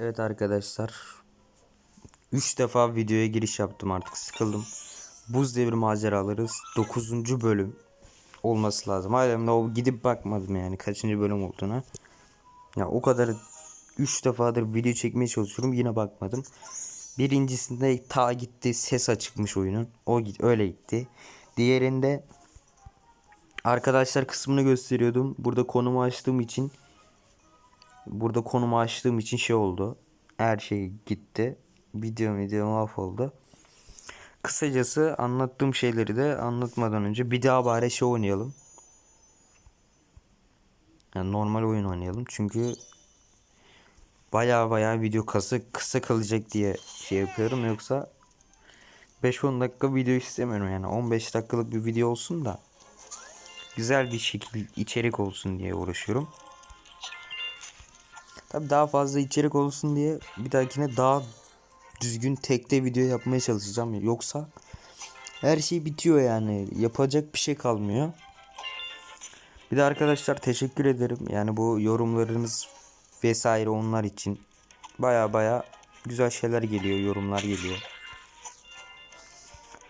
Evet arkadaşlar. 3 defa videoya giriş yaptım artık sıkıldım. Buz devri maceraları 9. bölüm olması lazım. De o gidip bakmadım yani kaçıncı bölüm olduğuna. Ya o kadar 3 defadır video çekmeye çalışıyorum yine bakmadım. Birincisinde ta gitti ses açıkmış oyunun. O git öyle gitti. Diğerinde arkadaşlar kısmını gösteriyordum. Burada konumu açtığım için burada konumu açtığım için şey oldu. Her şey gitti. Video video mahvoldu. Kısacası anlattığım şeyleri de anlatmadan önce bir daha bari şey oynayalım. Yani normal oyun oynayalım. Çünkü baya baya video kısa, kısa kalacak diye şey yapıyorum. Yoksa 5-10 dakika video istemiyorum yani. 15 dakikalık bir video olsun da güzel bir şekil içerik olsun diye uğraşıyorum. Tabi daha fazla içerik olsun diye bir dahakine daha düzgün tekte video yapmaya çalışacağım. Yoksa her şey bitiyor yani. Yapacak bir şey kalmıyor. Bir de arkadaşlar teşekkür ederim. Yani bu yorumlarınız vesaire onlar için baya baya güzel şeyler geliyor. Yorumlar geliyor.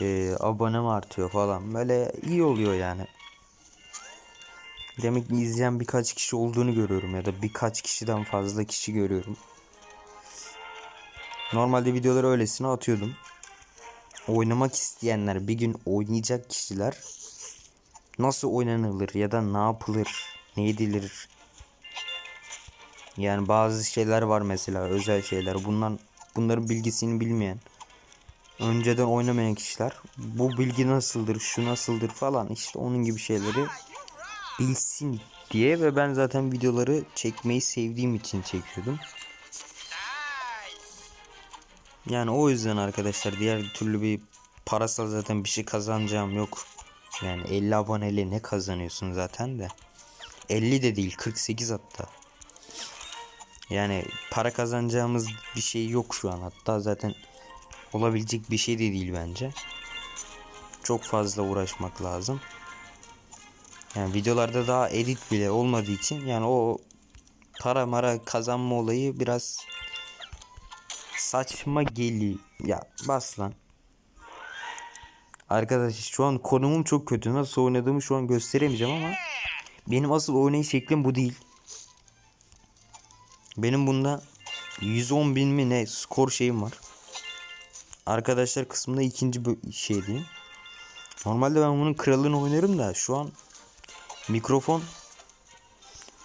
Ee, abonem artıyor falan. Böyle iyi oluyor yani. Demek ki izleyen birkaç kişi olduğunu görüyorum ya da birkaç kişiden fazla kişi görüyorum. Normalde videoları öylesine atıyordum. Oynamak isteyenler bir gün oynayacak kişiler nasıl oynanılır ya da ne yapılır, ne edilir. Yani bazı şeyler var mesela özel şeyler. Bundan bunların bilgisini bilmeyen önceden oynamayan kişiler bu bilgi nasıldır, şu nasıldır falan işte onun gibi şeyleri bilsin diye ve ben zaten videoları çekmeyi sevdiğim için çekiyordum. Yani o yüzden arkadaşlar diğer türlü bir parasal zaten bir şey kazanacağım yok. Yani 50 aboneli ne kazanıyorsun zaten de. 50 de değil 48 hatta. Yani para kazanacağımız bir şey yok şu an hatta zaten olabilecek bir şey de değil bence. Çok fazla uğraşmak lazım. Yani videolarda daha edit bile olmadığı için yani o para mara kazanma olayı biraz saçma geliyor. Ya bas lan. Arkadaş şu an konumum çok kötü. Nasıl oynadığımı şu an gösteremeyeceğim ama benim asıl oynayış şeklim bu değil. Benim bunda 110 bin mi ne skor şeyim var. Arkadaşlar kısmında ikinci şey diyeyim. Normalde ben bunun kralını oynarım da şu an mikrofon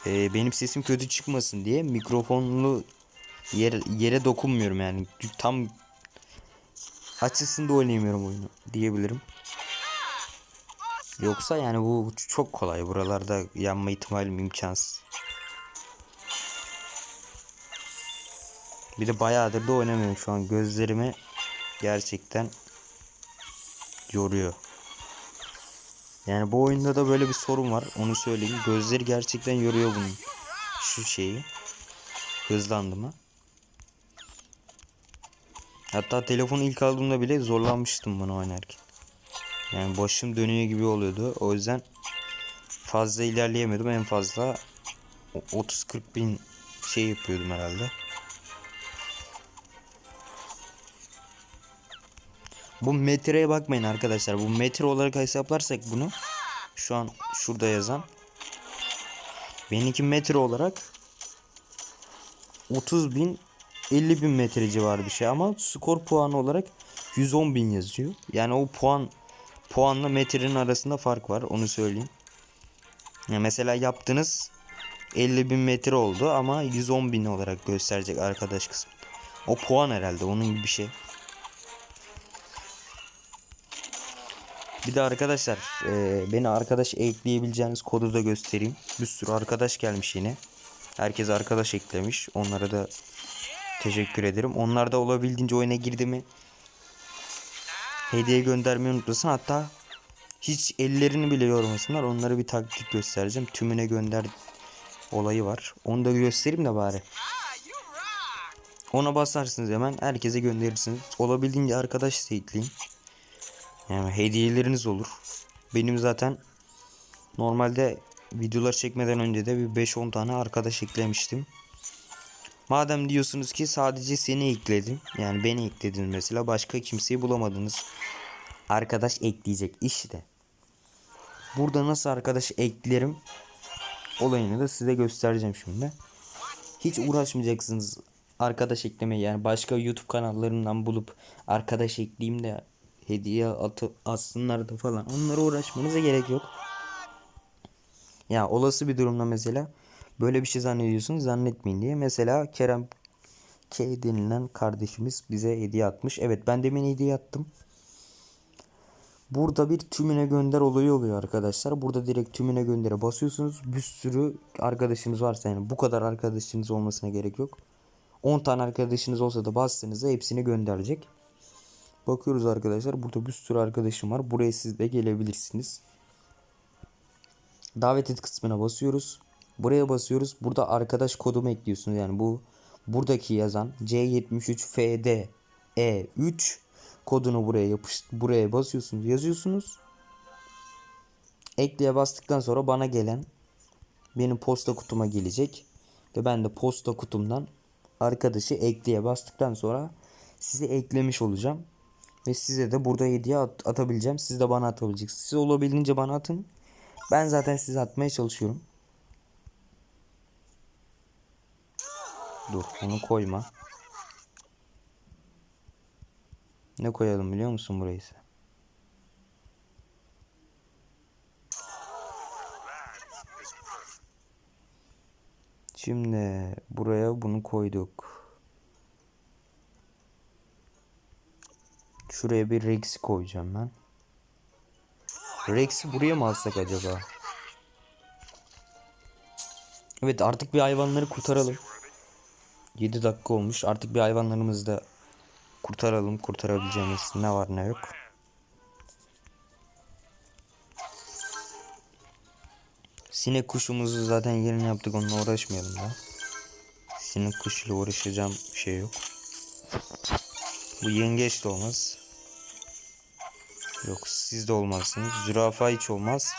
e, benim sesim kötü çıkmasın diye mikrofonlu yer, yere dokunmuyorum yani tam açısında oynayamıyorum oyunu diyebilirim. Yoksa yani bu çok kolay buralarda yanma ihtimalim imkansız. Bir de bayağıdır da oynamıyorum şu an gözlerimi gerçekten yoruyor. Yani bu oyunda da böyle bir sorun var. Onu söyleyeyim. Gözleri gerçekten yoruyor bunun. Şu şeyi. Hızlandı mı? Hatta telefonu ilk aldığımda bile zorlanmıştım bunu oynarken. Yani başım dönüyor gibi oluyordu. O yüzden fazla ilerleyemiyordum. En fazla 30-40 bin şey yapıyordum herhalde. Bu metreye bakmayın arkadaşlar. Bu metre olarak hesaplarsak bunu şu an şurada yazan benimki metre olarak 30 bin 50 bin metre civarı bir şey ama skor puanı olarak 110 bin yazıyor. Yani o puan puanla metrenin arasında fark var onu söyleyeyim. Ya mesela yaptınız 50 bin metre oldu ama 110 bin olarak gösterecek arkadaş kısmı. O puan herhalde onun gibi bir şey. Bir de arkadaşlar e, beni arkadaş ekleyebileceğiniz kodu da göstereyim. Bir sürü arkadaş gelmiş yine. Herkes arkadaş eklemiş. Onlara da teşekkür ederim. Onlar da olabildiğince oyuna girdi mi hediye göndermeyi unutmasın. Hatta hiç ellerini bile yormasınlar. Onlara bir taktik göstereceğim. Tümüne gönder olayı var. Onu da göstereyim de bari. Ona basarsınız hemen. Herkese gönderirsiniz. Olabildiğince arkadaş da ekleyin. Yani hediyeleriniz olur. Benim zaten normalde videolar çekmeden önce de bir 5-10 tane arkadaş eklemiştim. Madem diyorsunuz ki sadece seni ekledim. Yani beni ekledin mesela. Başka kimseyi bulamadınız. Arkadaş ekleyecek işte. Burada nasıl arkadaş eklerim olayını da size göstereceğim şimdi. Hiç uğraşmayacaksınız arkadaş eklemeye yani başka YouTube kanallarından bulup arkadaş ekleyeyim de hediye atı atsınlar da falan. Onlara uğraşmanıza gerek yok. Ya olası bir durumda mesela böyle bir şey zannediyorsunuz zannetmeyin diye. Mesela Kerem K denilen kardeşimiz bize hediye atmış. Evet ben demin hediye attım. Burada bir tümüne gönder olayı oluyor arkadaşlar. Burada direkt tümüne göndere basıyorsunuz. Bir sürü arkadaşınız varsa yani bu kadar arkadaşınız olmasına gerek yok. 10 tane arkadaşınız olsa da bastığınızda hepsini gönderecek. Bakıyoruz arkadaşlar. Burada bir sürü arkadaşım var. Buraya siz de gelebilirsiniz. Davet et kısmına basıyoruz. Buraya basıyoruz. Burada arkadaş kodumu ekliyorsunuz. Yani bu buradaki yazan C73FD E3 kodunu buraya yapış buraya basıyorsunuz, yazıyorsunuz. Ekleye bastıktan sonra bana gelen benim posta kutuma gelecek ve ben de posta kutumdan arkadaşı ekleye bastıktan sonra sizi eklemiş olacağım ve size de burada hediye at- atabileceğim. Siz de bana atabileceksiniz. Siz olabildiğince bana atın. Ben zaten size atmaya çalışıyorum. Dur onu koyma. Ne koyalım biliyor musun burayı ise? Şimdi buraya bunu koyduk. Şuraya bir Rex koyacağım ben. Rex'i buraya mı alsak acaba? Evet artık bir hayvanları kurtaralım. 7 dakika olmuş. Artık bir hayvanlarımızı da kurtaralım. Kurtarabileceğimiz ne var ne yok. Sinek kuşumuzu zaten yerini yaptık. Onunla uğraşmayalım da. Sinek kuşuyla uğraşacağım şey yok. Bu yengeç de olmaz. Yok siz de olmazsınız. Zürafa hiç olmaz.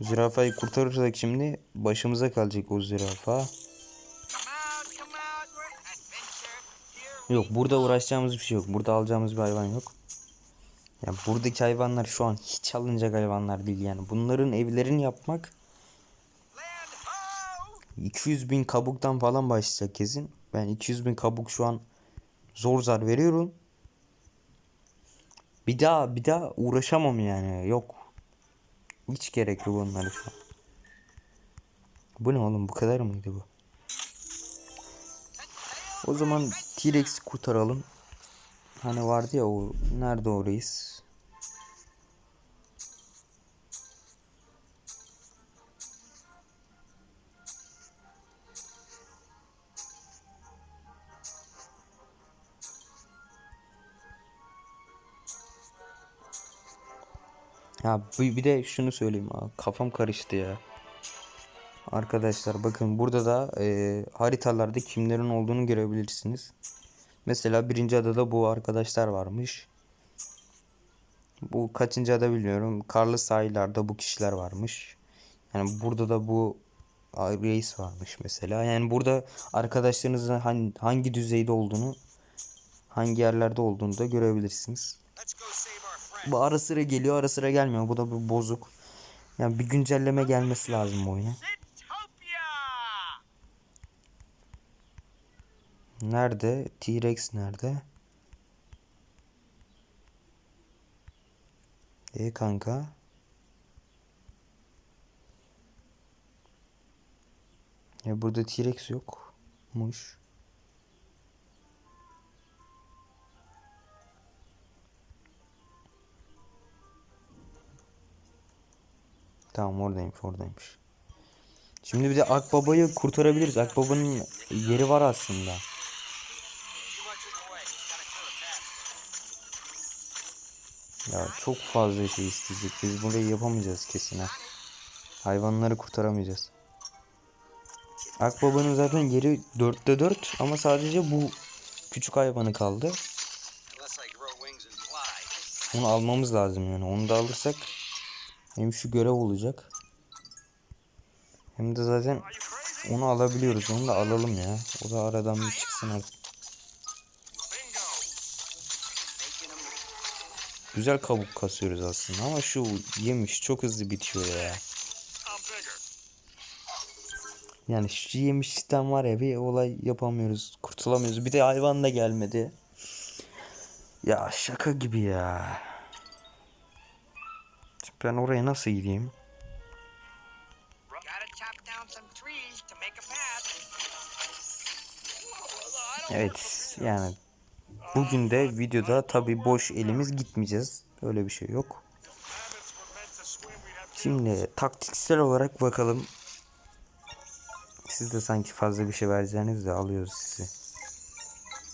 Zürafayı kurtarırsak şimdi başımıza kalacak o zürafa. Yok burada uğraşacağımız bir şey yok. Burada alacağımız bir hayvan yok. Ya buradaki hayvanlar şu an hiç alınacak hayvanlar değil yani. Bunların evlerini yapmak land ho! 200 bin kabuktan falan başlayacak kesin. Ben 200 bin kabuk şu an zor zar veriyorum. Bir daha bir daha uğraşamam yani. Yok. Hiç gerek yok onlara şu an. Bu ne oğlum bu kadar mıydı bu? O zaman T-Rex'i kurtaralım. Hani vardı ya o nerede o reis? Ya bir, de şunu söyleyeyim abi. Kafam karıştı ya. Arkadaşlar bakın burada da e, haritalarda kimlerin olduğunu görebilirsiniz. Mesela birinci adada bu arkadaşlar varmış. Bu kaçıncı ada bilmiyorum. Karlı sahillerde bu kişiler varmış. Yani burada da bu reis varmış mesela. Yani burada arkadaşlarınızın hangi, hangi düzeyde olduğunu, hangi yerlerde olduğunu da görebilirsiniz. Let's go save ara sıra geliyor, ara sıra gelmiyor. Bu da bir bozuk. Yani bir güncelleme gelmesi lazım bu oyuna. Nerede? T-Rex nerede? E kanka. Ya burada T-Rex yokmuş. Tamam oradaymış oradaymış. Şimdi bir de Akbaba'yı kurtarabiliriz. Akbaba'nın yeri var aslında. Ya çok fazla şey isteyecek. Biz burayı yapamayacağız kesin ha. Hayvanları kurtaramayacağız. Akbaba'nın zaten yeri 4'te 4 ama sadece bu küçük hayvanı kaldı. Onu almamız lazım yani. Onu da alırsak hem şu görev olacak. Hem de zaten onu alabiliyoruz. Onu da alalım ya. O da aradan bir çıksın artık. Güzel kabuk kasıyoruz aslında ama şu yemiş çok hızlı bitiyor ya. Yani şu yemişten var ya bir olay yapamıyoruz. Kurtulamıyoruz. Bir de hayvan da gelmedi. Ya şaka gibi ya. Ben oraya nasıl gideyim? Evet yani bugün de videoda tabi boş elimiz gitmeyeceğiz. Öyle bir şey yok. Şimdi taktiksel olarak bakalım. Siz de sanki fazla bir şey vereceğiniz de alıyoruz sizi.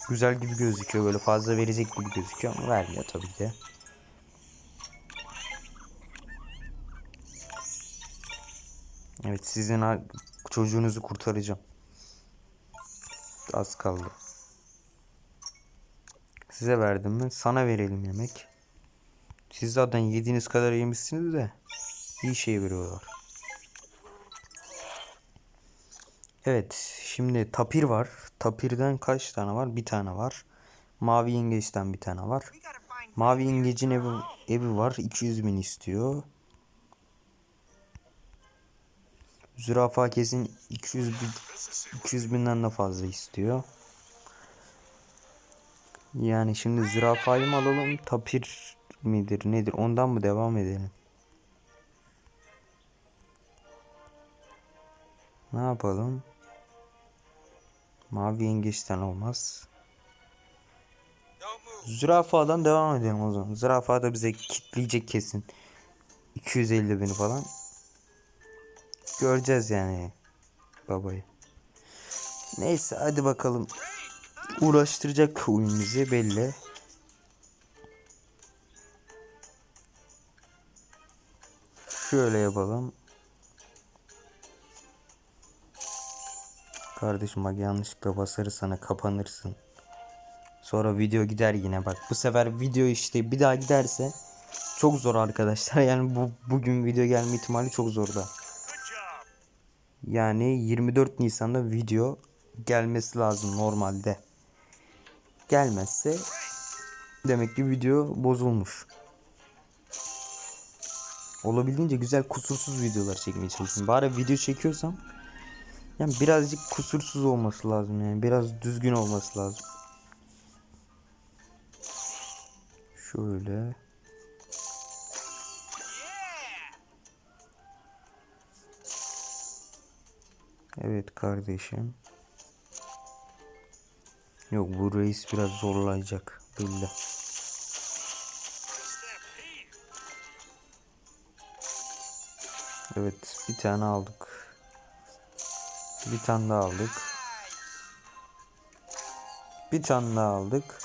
Güzel gibi gözüküyor böyle fazla verecek gibi gözüküyor ama vermiyor tabii ki. Evet sizin çocuğunuzu kurtaracağım. Az kaldı. Size verdim mi? Sana verelim yemek. Siz zaten yediğiniz kadar yemişsiniz de iyi şey veriyorlar. Evet, şimdi tapir var. Tapirden kaç tane var? Bir tane var. Mavi yengeçten bir tane var. Mavi yengecin evi, evi var. 200 bin istiyor. Zürafa kesin 200 bin, 200 binden de fazla istiyor. Yani şimdi zürafayı mı alalım? Tapir midir nedir? Ondan mı devam edelim? Ne yapalım? Mavi yengeçten olmaz. Zürafadan devam edelim o zaman. Zürafa da bize kitleyecek kesin. 250 bini falan. Göreceğiz yani babayı. Neyse hadi bakalım. Uğraştıracak oyun bizi belli. Şöyle yapalım. Kardeşim bak yanlışlıkla basarız sana kapanırsın. Sonra video gider yine bak. Bu sefer video işte bir daha giderse çok zor arkadaşlar. Yani bu bugün video gelme ihtimali çok zor da. Yani 24 Nisan'da video gelmesi lazım normalde. Gelmezse demek ki video bozulmuş. Olabildiğince güzel kusursuz videolar çekmeye çalışıyorum. Bari video çekiyorsam yani birazcık kusursuz olması lazım yani biraz düzgün olması lazım. Şöyle. Evet kardeşim. Yok bu reis biraz zorlayacak belli. Evet bir tane aldık. Bir tane daha aldık. Bir tane daha aldık.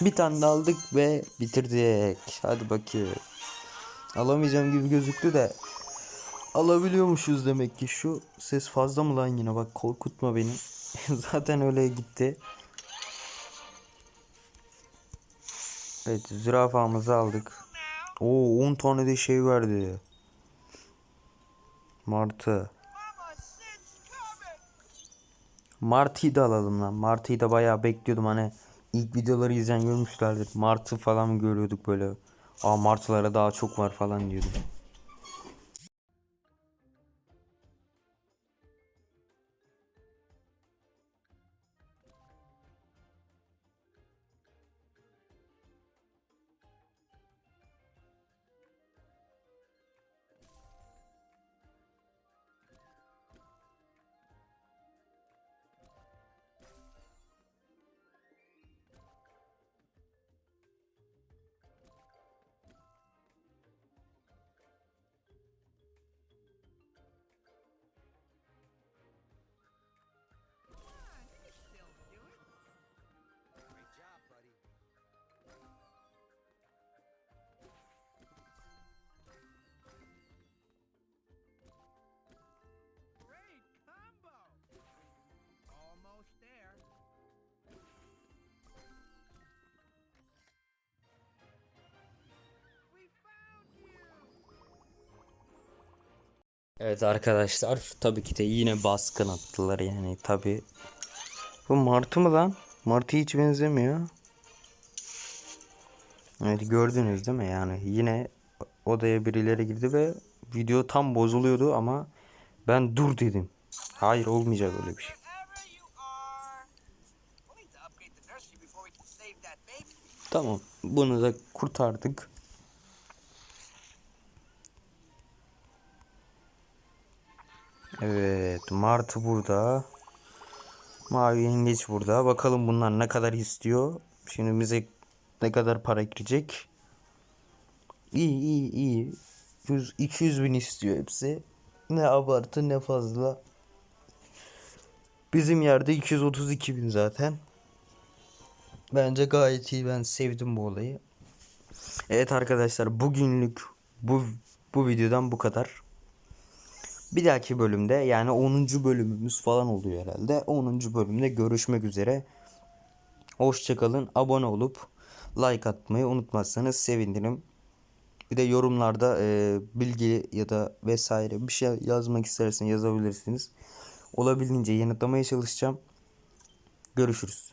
Bir tane daha aldık ve bitirdik. Hadi bakayım. Alamayacağım gibi gözüktü de. Alabiliyormuşuz demek ki şu. Ses fazla mı lan yine bak korkutma beni. Zaten öyle gitti. Evet zürafamızı aldık. Oo 10 tane de şey verdi. Martı. Martı'yı da alalım lan. Martı'yı da bayağı bekliyordum hani ilk videoları izleyen görmüşlerdir. Martı falan görüyorduk böyle. Aa martılara daha çok var falan diyordum. Evet arkadaşlar tabii ki de yine baskın attılar yani tabii. Bu martı mı lan? Martı hiç benzemiyor. Evet gördünüz değil mi yani yine odaya birileri girdi ve video tam bozuluyordu ama ben dur dedim. Hayır olmayacak öyle bir şey. Tamam bunu da kurtardık. Evet Martı burada. Mavi yengeç burada. Bakalım bunlar ne kadar istiyor. Şimdi bize ne kadar para girecek. İyi iyi iyi. 100, 200 bin istiyor hepsi. Ne abartı ne fazla. Bizim yerde 232 bin zaten. Bence gayet iyi. Ben sevdim bu olayı. Evet arkadaşlar bugünlük bu bu videodan bu kadar. Bir dahaki bölümde yani 10. bölümümüz falan oluyor herhalde. 10. bölümde görüşmek üzere. Hoşçakalın. Abone olup like atmayı unutmazsanız sevinirim. Bir de yorumlarda e, bilgi ya da vesaire bir şey yazmak isterseniz yazabilirsiniz. Olabildiğince yanıtlamaya çalışacağım. Görüşürüz.